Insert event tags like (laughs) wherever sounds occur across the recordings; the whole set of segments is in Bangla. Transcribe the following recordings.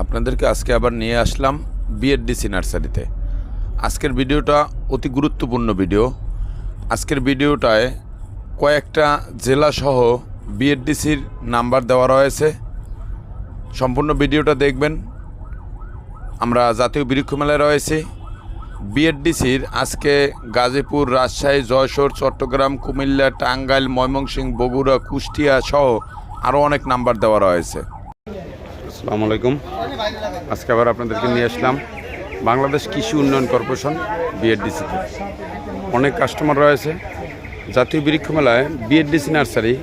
আপনাদেরকে আজকে আবার নিয়ে আসলাম বিএডডিসি নার্সারিতে। আজকের ভিডিওটা অতি গুরুত্বপূর্ণ ভিডিও। আজকের ভিডিওটায় কয়েকটা জেলাসহ বিএডডিসির নাম্বার দেওয়া রয়েছে। সম্পূর্ণ ভিডিওটা দেখবেন। আমরা জাতীয় বৃক্ষ মেলায় রয়েছি বিএডডিসির আজকে গাজীপুর, রাজশাহী, যশোর, চট্টগ্রাম, কুমিল্লা, টাঙ্গাইল, ময়মনসিংহ, বগুড়া, কুষ্টিয়া সহ আরও অনেক নাম্বার দেওয়া রয়েছে। আসসালামু আলাইকুম। আজকে আবার আপনাদেরকে নিয়ে আসলাম বাংলাদেশ কৃষি উন্নয়ন কর্পোরেশন বিএডডিসিতে অনেক কাস্টমার রয়েছে। জাতীয় বৃক্ষ মেলায় বিএডডিসি নার্সারি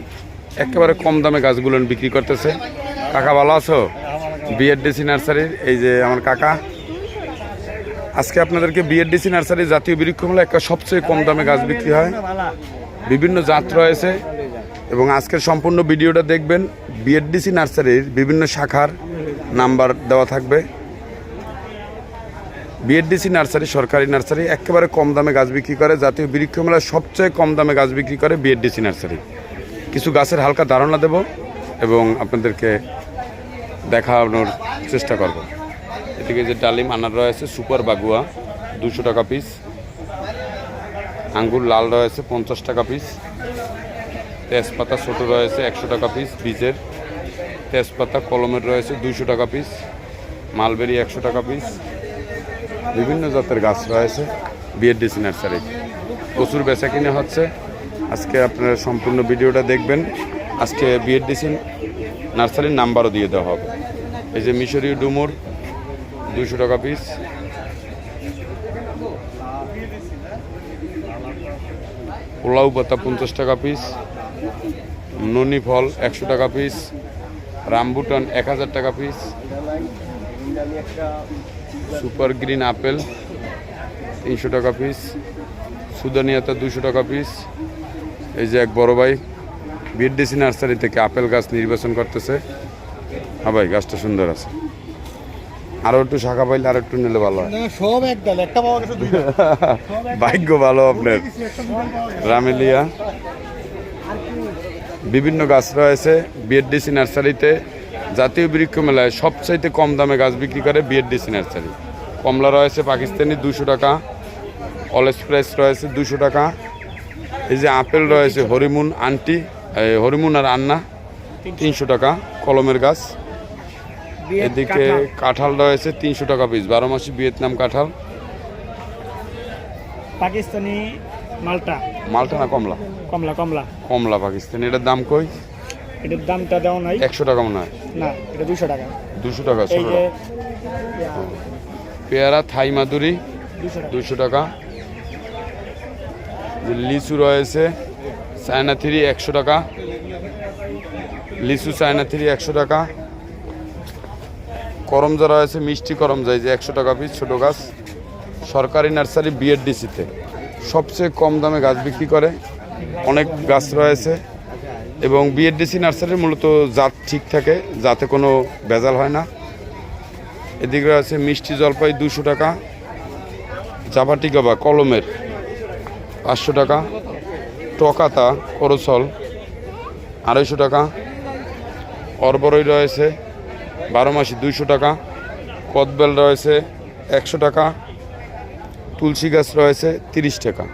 একেবারে কম দামে গাছগুলো বিক্রি করতেছে। কাকা, ভালো আছো? বিএডডিসি নার্সারির এই যে আমার কাকা। আজকে আপনাদেরকে বিএডডিসি নার্সারি জাতীয় বৃক্ষ মেলা একটা সবচেয়ে কম দামে গাছ বিক্রি হয়। বিভিন্ন জাত রয়েছে এবং আজকের সম্পূর্ণ ভিডিওটা দেখবেন বিএডডিসি নার্সারির বিভিন্ন শাখার নাম্বার দেওয়া থাকবে। বিএডডিসি নার্সারি, সরকারি নার্সারি, একেবারে কম দামে গাছ বিক্রি করে। জাতীয় বৃক্ষ মেলায় সবচেয়ে কম দামে গাছ বিক্রি করে বিএডডিসি নার্সারি। কিছু গাছের হালকা ধারণা দেব এবং আপনাদেরকে দেখানোর চেষ্টা করব। এদিকে যে ডালিম আনার রয়েছে, সুপার বাগুয়া, দুশো টাকা পিস আঙ্গুর লাল রয়েছে, পঞ্চাশ টাকা পিস তেজপাতা ছোটো রয়েছে, একশো টাকা পিস বীজের। তেজপাতা, কলমের রয়েছে দুইশো টাকা পিস মালবেরি একশো টাকা পিস বিভিন্ন জাতের গাছ রয়েছে বিএডডিসি নার্সারি প্রচুর বেচা কিনে হচ্ছে। আজকে আপনারা সম্পূর্ণ ভিডিওটা দেখবেন। আজকে বিএডডিসি নার্সারির নাম্বারও দিয়ে দেওয়া হবে। এই যে মিশরীয় ডুমুর দুশো টাকা পিস পোলাও পাতা পঞ্চাশ টাকা পিস ননি ফল একশো টাকা পিস রামবুটান এক হাজার টাকা পিস সুপার গ্রিন আপেল তিনশো টাকা পিস সুদানিয়াতা দুশো টাকা পিস এই যে এক বড় ভাই বিএডডিসি নার্সারি থেকে আপেল গাছ নির্বাচন করতেছে। হ্যাঁ ভাই গাছটা সুন্দর আছে। আরও একটু শাখা পাইলে আরও একটু নিলে ভালো হয়। সব একদল একটা পাওয়া গেছে (laughs) ভাগ্য ভালো আপনার। রামেলিয়া। বিভিন্ন গাছ রয়েছে বিএডডিসি নার্সারিতে। জাতীয় বৃক্ষ মেলায় সবচাইতে কম দামে গাছ বিক্রি করে বিএডডিসি নার্সারি। কমলা রয়েছে পাকিস্তানি দুশো টাকা অল প্রাইস রয়েছে দুশো টাকা। এই যে আপেল রয়েছে হরিমুন আন্টি এই হরিমুন আর আন্না তিনশো টাকা কলমের গাছ। এদিকে কাঁঠাল। রয়েছে তিনশো টাকা পিস বারো মাসি ভিয়েতনাম কাঁঠাল। পাকিস্তানি মালটা। মালটা না কমলা? কমলা কমলা। কমলা পাকিস্তানি এটার দাম কই? এটার দামটা দেওয়া নাই। একশো টাকা মনে হয়। না এটা দুশো টাকা। দুশো টাকা এই যে পেয়ারা থাই মাদুরি দুশো টাকা। লিচু রয়েছে চায়না থ্রি একশো টাকা। লিচু চায়না থ্রি একশো টাকা। করমজা রয়েছে মিষ্টি করমজা এই যে একশো টাকা পিস ছোটো গাছ। সরকারি নার্সারি বিএডডিসিতে সবচেয়ে কম দামে গাছ বিক্রি করে। অনেক গাছ রয়েছে এবং বিএডডিসি নার্সারির মূলত জাত ঠিক থাকে, যাতে কোনো ভেজাল হয় না। এদিকে রয়েছে মিষ্টি জলপাই দুশো টাকা জাপাটি গাবা কলমের পাঁচশো টাকা, টকাতা করসল আড়াইশো টাকা, অরবরই রয়েছে বারো মাসি দুইশো টাকা, কদবেল রয়েছে একশো টাকা, তুলসী গাছ রয়েছে তিরিশ টাকা।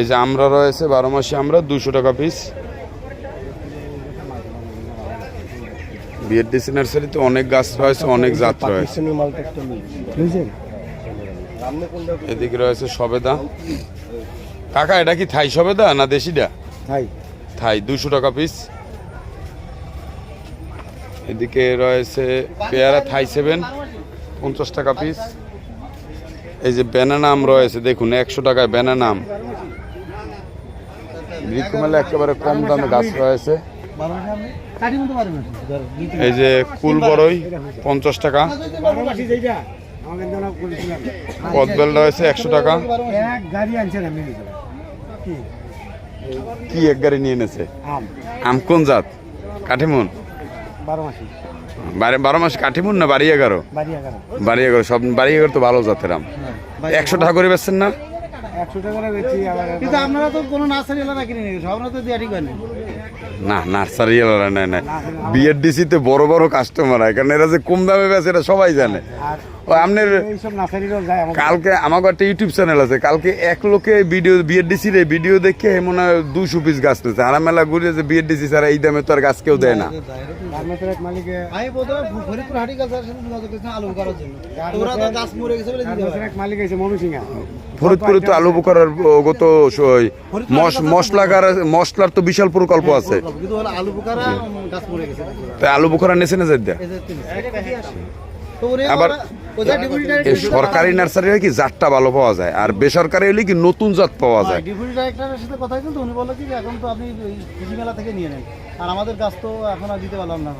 এই যে আমরা রয়েছে বারো মাসে আমরা দুশো টাকা পিস বিএডডিসি নার্সারিতে অনেক গাছ রয়েছে অনেক জাত রয়েছে। এদিকে রয়েছে সবেদা। কাকা এটা কি থাই সবেদা না দেশিটা? হাই থাই দুশো টাকা পিস এদিকে রয়েছে পেয়ারা থাই সেভেন পঞ্চাশ টাকা পিস এই যে ব্যানানা আম রয়েছে দেখুন একশো টাকায় ব্যানানা বৃক্ষমেলা একেবারে কম দামে গাছ রয়েছে। এই যে কুল বড়ই পঞ্চাশ টাকা। কদবেল রয়েছে একশো টাকা। কি এক গাড়ি নিয়ে এনেছে? আম কোন জাত? কাঠিমুন? বারো মাসি কাঠিমুন না বাড়ি এগারো? বাড়ি এগারো। বাড়ি এগারো সব বাড়ি এগারো তো ভালো জাতের আম। একশো টাকা করে বেচছেন না? একশো টাকা করে বেচি কিন্তু আপনারা তো কোনো নার্সারি এলাকা কিনে নিয়ে আপনারা তো দিয়ে করেন। না নার্সারি এলাকা বিএডডিসি তে বড় বড় কাস্টমার এখানে কারণ এরা যে কম দামে বেশ এটা সবাই জানে। আর ও আপনার যায় আমার একটা ইউটিউব চ্যানেল আছে কালকে এক লোকে ভিডিও বিএডডিসি রে ভিডিও দেখে মনে হয় দুশো পিস গাছ নিয়েছে আর মেলা ঘুরে যে বিএডডিসি ছাড়া এই দামে তো আর গাছ কেউ দেয় না ফরিদপুর তো মনু আলু বোখারার গত মশ- মশলাগার মশলার তো বিশাল প্রকল্প আছে আলু বোখারা নেছে না যাই এই আবার সরকারি নার্সারি হয় কি জাতটা ভালো পাওয়া যায়? আর বেসরকারি হলে কি নতুন জাত পাওয়া যায়? ডিপুটি ডাইরেক্টরের সাথে কথা কিন্তু উনি বলল কি এখন তো আপনি কৃষি মেলা থেকে নিয়ে নেন। আর আমাদের গাছ তো এখন আর দিতে পারলাম না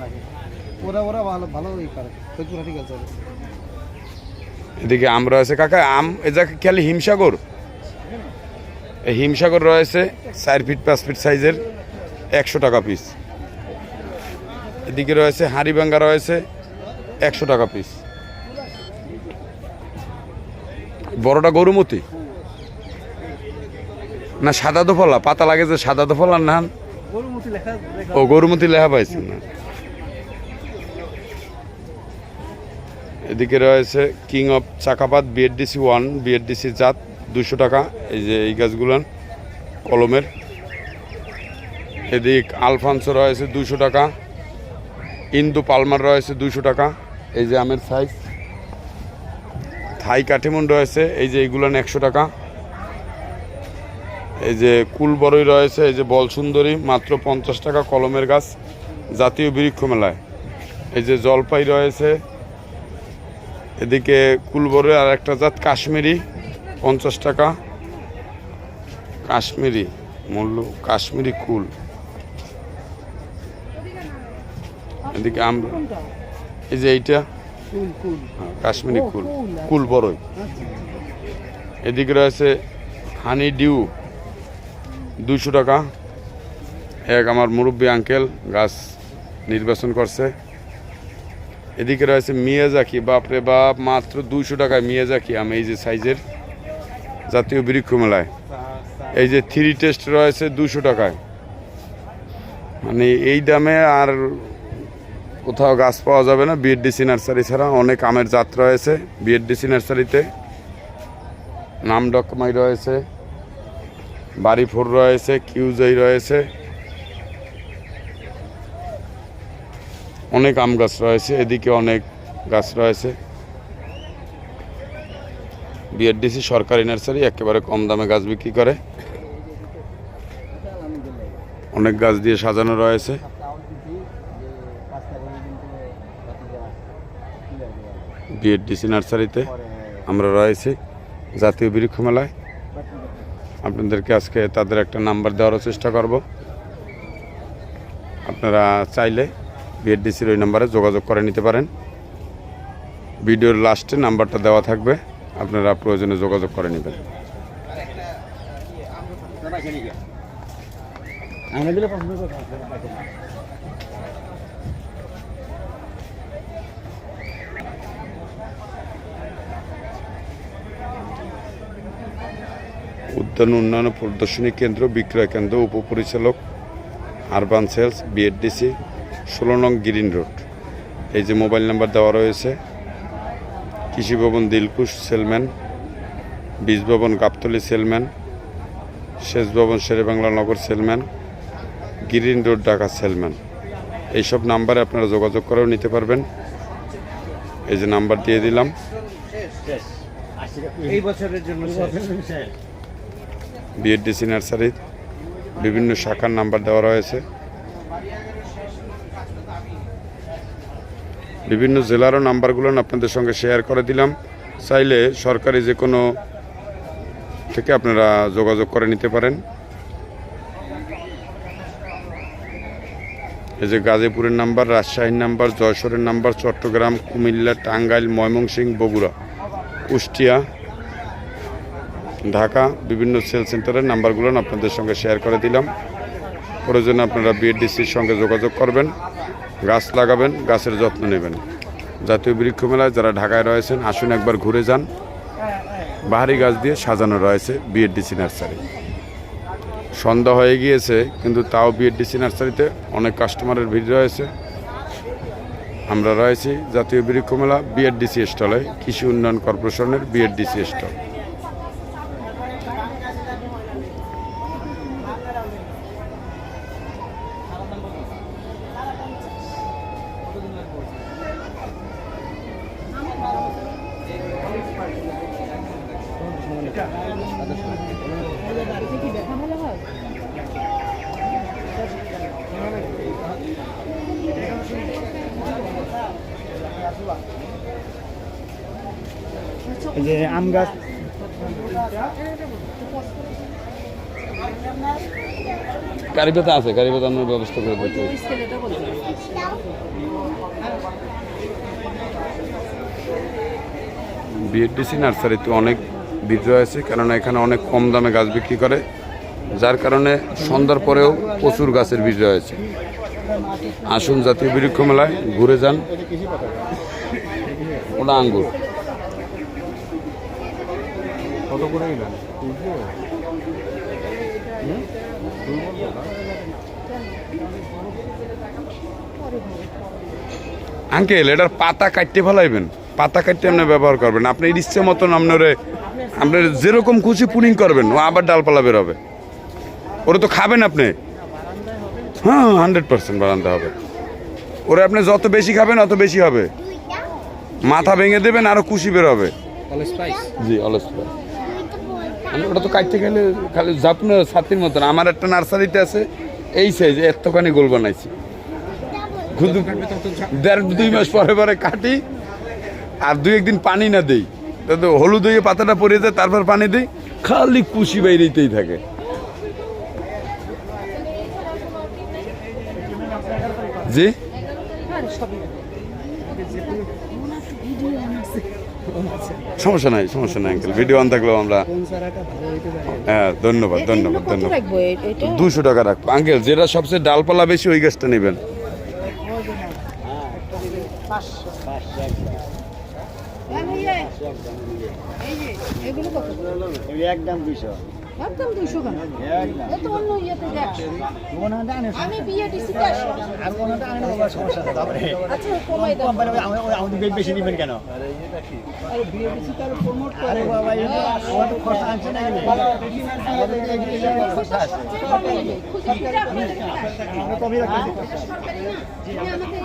ওরা ওরা ভালো ভালো ই করে। হাটি গাছ এদিকে আম রয়েছে কাকা। আম এ যাকে খেয়ালি হিমসাগর। এই হিমসাগর রয়েছে চার ফিট পাঁচ ফিট সাইজের। একশো টাকা পিস এদিকে রয়েছে হাঁড়িভাঙ্গা রয়েছে। একশো টাকা পিস বড়টা গরুমতি। না সাদা দোফলা পাতা লাগে যে সাদা দোফলা না। গরুমতি ও গরুমতি লেখা পাইছি না। এদিকে রয়েছে কিং অফ চাকাপাত বিএডডিসি ওয়ান বিএডডিসি জাত দুশো টাকা। এই যে এই গাছগুলান কলমের। এদিক আলফান্সো রয়েছে দুশো টাকা। ইন্দু পালমার রয়েছে দুশো টাকা। এই যে আমের সাইজ থাই কাঠিমন রয়েছে, এই যে এইগুলান একশো টাকা। এই যে কুল বড়ই রয়েছে, এই যে বল সুন্দরী, মাত্র পঞ্চাশ টাকা কলমের গাছ, জাতীয় বৃক্ষ মেলায়। এই যে জলপাই রয়েছে, এদিকে কুলবরে আর একটা জাত কাশ্মীরি, পঞ্চাশ টাকা। কাশ্মীরি, মূল্য কাশ্মীরি কুল। এদিকে আম এই যে এইটা? হ্যাঁ, কাশ্মীরি কুল কুল বড়ই এদিকে রয়েছে হানি ডিউ। দুশো টাকা। এক আমার মুরব্বী আঙ্কেল গাছ নির্বাচন করছে। এদিকে রয়েছে মিয়াজাকি বাপরে বাপ মাত্র দুইশো টাকায় মিয়াজাকি আমি এই যে সাইজের জাতীয় বৃক্ষ মেলায়। এই যে থ্রি টেস্ট রয়েছে দুশো টাকায়। মানে এই দামে আর কোথাও গাছ পাওয়া যাবে না বিএডডিসি নার্সারি ছাড়া অনেক আমের জাত রয়েছে। বিএডডিসি নার্সারিতে নাম ডকমাই রয়েছে, বাড়িফোর রয়েছে, কিউজাই রয়েছে। অনেক আম গাছ রয়েছে, এদিকে অনেক গাছ রয়েছে। বিএডডিসি সরকারি নার্সারি একেবারে কম দামে গাছ বিক্রি করে। অনেক গাছ দিয়ে সাজানো রয়েছে। বিএডডিসি নার্সারিতে আমরা রয়েছি, জাতীয় বৃক্ষ মেলায়। আপনাদেরকে আজকে তাদের একটা নাম্বার দেওয়ারও চেষ্টা করব। আপনারা চাইলে বিএডডিসির ওই নাম্বারে যোগাযোগ করে নিতে পারেন। ভিডিওর লাস্টে নাম্বারটা দেওয়া থাকবে, আপনারা প্রয়োজনে যোগাযোগ করে নেবেন। উদ্যান উন্নয়ন প্রদর্শনী কেন্দ্র, বিক্রয় কেন্দ্র, উপপরিচালক আরবান সেলস বিএডডিসি ষোলো নং গ্রিন রোড এই যে মোবাইল নাম্বার দেওয়া রয়েছে, কৃষি ভবন দিলকুশ সেলম্যান, বীজ ভবন Gabtoli salesman, Sech Bhaban Sherebangla Nagar salesman green road Dhaka salesman. এইসব নাম্বারে আপনারা যোগাযোগ করেও নিতে পারবেন। এই যে নাম্বার দিয়ে দিলাম। এই বছরের জন্য বিএডডিসি নার্সারির বিভিন্ন শাখার নাম্বার দেওয়া রয়েছে। বিভিন্ন জেলারও নাম্বারগুলো আপনাদের সঙ্গে শেয়ার করে দিলাম। চাইলে সরকারি যে কোনো থেকে আপনারা যোগাযোগ করে নিতে পারেন। এই যে গাজীপুরের নাম্বার, রাজশাহীর নাম্বার, যশোরের নাম্বার, চট্টগ্রাম, কুমিল্লা, টাঙ্গাইল, ময়মনসিংহ, বগুড়া, কুষ্টিয়া ঢাকা, বিভিন্ন সেল সেন্টারের নাম্বারগুলো আপনাদের সঙ্গে শেয়ার করে দিলাম। প্রয়োজনে আপনারা বিএডডিসির সঙ্গে যোগাযোগ করবেন, গাছ লাগাবেন, গাছের যত্ন নেবেন। জাতীয় বৃক্ষ মেলায় যারা ঢাকায় রয়েছেন, আসুন একবার ঘুরে যান। বাহারি গাছ দিয়ে সাজানো রয়েছে বিএডডিসি নার্সারি। সন্ধ্যা হয়ে গিয়েছে, কিন্তু তাও বিএডডিসি নার্সারিতে অনেক কাস্টমারের ভিড় রয়েছে। আমরা রয়েছি জাতীয় বৃক্ষ মেলা বিএডডিসি স্টলে কৃষি উন্নয়ন কর্পোরেশনের বিএডডিসি স্টল যে আম গাছ। আছে, কারি আমরা ব্যবস্থা করে দিতে। বিএডডিসি নার্সারিতে অনেক ভিড় আছে, কেননা এখানে অনেক কম দামে গাছ বিক্রি করে। যার কারণে সন্ধ্যার পরেও প্রচুর গাছের ভিড় রয়েছে আসুন জাতীয় বৃক্ষ মেলায় ঘুরে যান। ওটা আঙ্গুর। কত করে গেলেন আঙ্কেল এটার পাতা কাটতে ফেলাইবেন। পাতা কাটতে আপনি ব্যবহার করবেন। আপনি ইচ্ছে মতন আপনারে আপনার যেরকম খুশি পুলিং করবেন ও আবার ডালপালা বেরোবে ওরা তো খাবেন আপনি। হ্যাঁ হান্ড্রেড পার্সেন্ট বাড়াতে হবে। ওরা আপনি যত বেশি খাবেন অত বেশি হবে। মাথা ভেঙে দেবেন আরও কুশি বেরোবে জি অলস ওটা তো কাটতে গেলে খালি জাপনের ছাতির মতন। আমার একটা নার্সারিতে আছে, এই সাইজ এতখানি গোল বানাইছি। শুধু দেড় দুই মাস পরে পরে কাটি, আর দুই একদিন পানি না দেই। তাতে হলুদ হয়ে পাতাটা পরে যায়, তারপর পানি দিই। খালি কুশি বাইরেতেই থাকে। জি? সমস্যা নাই সমস্যা নাই আঙ্কেল ভিডিও অন থাকলেও আমরা কোন চারাটা ভালো হইতে পারে হ্যাঁ ধন্যবাদ। ধন্যবাদ ধন্যবাদ রাখব এটা? দুশো টাকা রাখব। আঙ্কেল যেটা সবচেয়ে ডালপালা বেশি ওই গাছটা নেবেন। হ্যাঁ এই যে এগুলো কত? একদম দুইশো। একদম দুইশো কেন এত অন্য ইয়েতে মনে হয় আমি বিয়ে দিছি তো আর কোনো আনে বাবা সমস্যা তারপরে আচ্ছা কমাই দাও আমাদের বেশি দিবেন কেন না।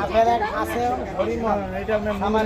আপনার আছে আমার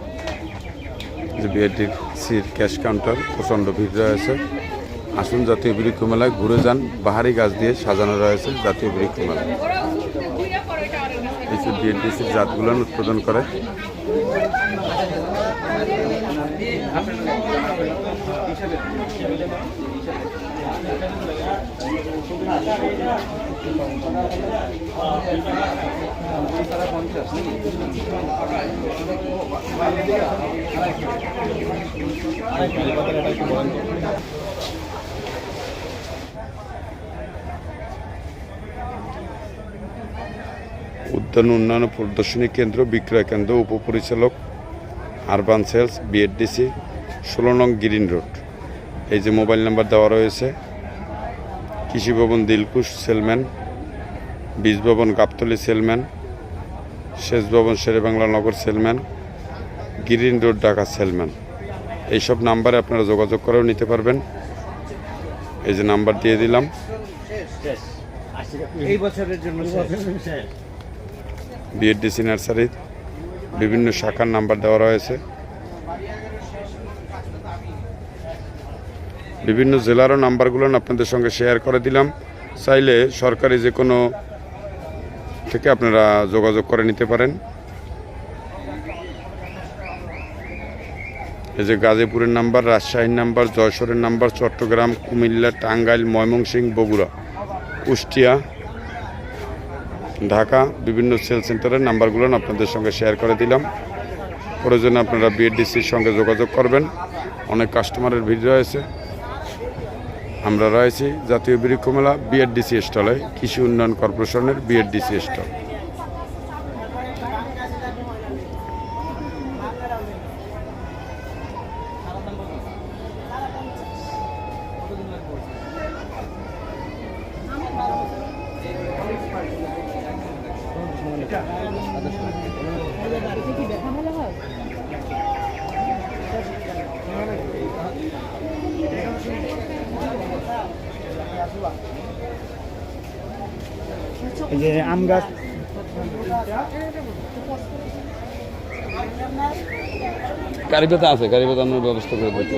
যে বিআরটিসির ক্যাশ কাউন্টার প্রচণ্ড ভিড় রয়েছে। আসুন জাতীয় বৃক্ষ মেলায় ঘুরে যান, বাহারি গাছ দিয়ে সাজানো রয়েছে জাতীয় বৃক্ষ মেলা এই যে বিএনটিসির জাতগুলো উৎপাদন করে। উদ্যান উন্নয়ন প্রদর্শনী কেন্দ্র বিক্রয় কেন্দ্র উপপরিচালক আরবান সেলস বিএডডিসি ষোলো নং গ্রিন রোড এই যে মোবাইল নাম্বার দেওয়া রয়েছে। কৃষি ভবন দিলকুশ সেলম্যান বীজ ভবন Gabtoli salesman Sech Bhaban Sherebangla Nagar salesman green road Dhaka salesman. এইসব নাম্বারে আপনারা যোগাযোগ করেও নিতে পারবেন। এই যে নাম্বার দিয়ে দিলাম। এই বছরের জন্য শেষ। নার্সারির বিভিন্ন শাখার নাম্বার দেওয়া রয়েছে। বিভিন্ন জেলারও নাম্বারগুলো আপনাদের সঙ্গে শেয়ার করে দিলাম। চাইলে সরকারি যে কোনো থেকে আপনারা যোগাযোগ করে নিতে পারেন। এই যে গাজীপুরের নাম্বার, রাজশাহীর নাম্বার, যশোরের নাম্বার, চট্টগ্রাম, কুমিল্লা, টাঙ্গাইল, ময়মনসিংহ, বগুড়া, কুষ্টিয়া, ঢাকা, বিভিন্ন সেল সেন্টারের নাম্বারগুলো আপনাদের সঙ্গে শেয়ার করে দিলাম। প্রয়োজনে আপনারা বিএডিসির সঙ্গে যোগাযোগ করবেন। অনেক কাস্টমারের ভিড় রয়েছে। আমরা রয়েছি জাতীয় বৃক্ষ মেলা বিএডডিসি স্টলে কৃষি উন্নয়ন কর্পোরেশনের বিএডডিসি স্টল পাতা আছে গাড়ি পাতানোর ব্যবস্থা করে দিতে।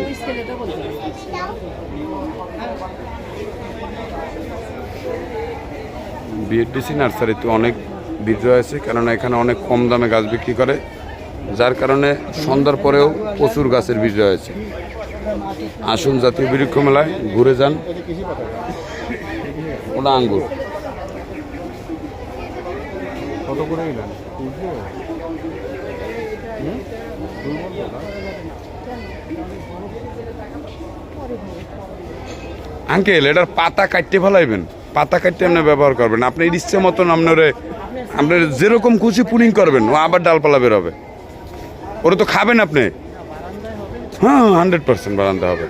বিএডডিসি নার্সারিতে অনেক ভিড় রয়েছে কেননা এখানে অনেক কম দামে গাছ বিক্রি করে যার কারণে সন্ধ্যার পরেও প্রচুর গাছের ভিড় রয়েছে আসুন জাতীয় বৃক্ষ মেলায় ঘুরে যান। ওটা আঙ্গুর। কত করে আঙ্কেল এটার পাতা কাটতে ফেলাইবেন। পাতা কাটতে আপনি ব্যবহার করবেন। আপনি ইচ্ছে মতন আপনার আপনার যেরকম খুশি পুলিং করবেন ও আবার ডালপালা বেরোবে ওরা তো খাবেন আপনি। হ্যাঁ হান্ড্রেড পার্সেন্ট বারান্দা হবে।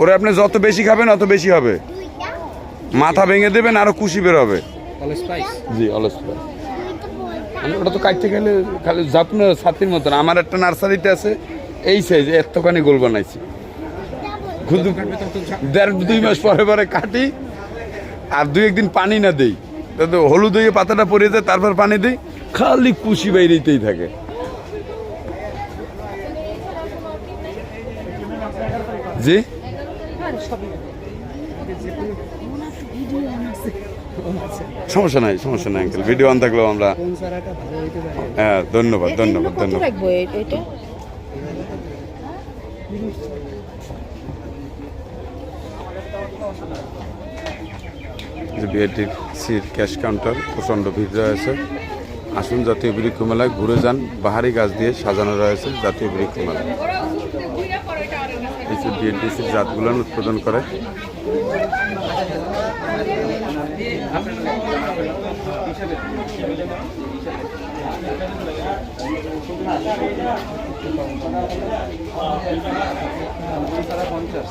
ওরা আপনি যত বেশি খাবেন অত বেশি হবে। মাথা ভেঙে দেবেন আরও কুশি বেরোবে জি অলস স্পাইস ওটা তো কাটতে গেলে খালি যত্ন ছাতির মতন। আমার একটা নার্সারিতে আছে এই সাইজ এতখানি গোল বানাইছি। দেড় দুই মাস পরে পরে কাটি আর দুই একদিন পানি না দেই। তাতে হলুদ হয়ে পাতাটা পরে যায় তারপর পানি দিই। খালি কুশি বাইরেতেই থাকে। জি? সমস্যা নাই সমস্যা নাই আঙ্কেল। ভিডিও অন থাকলেও আমরা হ্যাঁ ধন্যবাদ ধন্যবাদ ধন্যবাদ। যে বিআরটিসির ক্যাশ কাউন্টার প্রচণ্ড ভিড় রয়েছে। আসুন জাতীয় বৃক্ষ মেলায় ঘুরে যান, বাহারি গাছ দিয়ে সাজানো রয়েছে জাতীয় বৃক্ষ মেলা এই যে বিএনটিসির জাতগুলো উৎপাদন করে। পঞ্চাশ